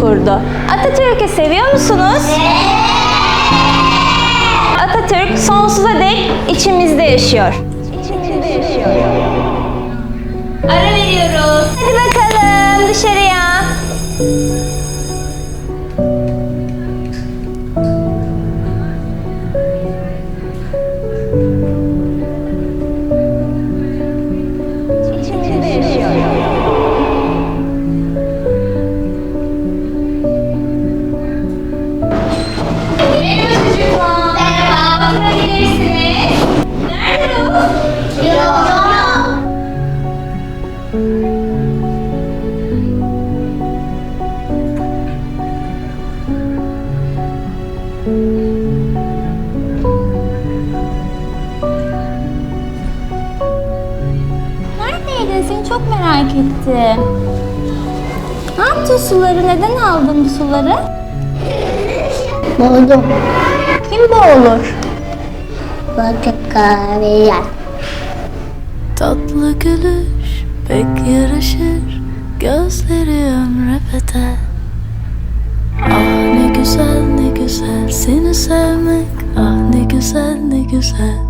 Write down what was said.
kurdu. Atatürk'ü seviyor musunuz? Atatürk sonsuza dek içimizde yaşıyor. İçimizde yaşıyor. Ara veriyoruz. Yok. Neredeydin? Seni çok merak ettim. Ne yaptın suları? Neden aldın bu suları? Buldum. Kim boğulur? Bakın kahveler. Tatlı gülüş pek yaraşır Gözleri ömre bedel. Ah ne güzel ne güzel seni sevmek Ah ne güzel ne güzel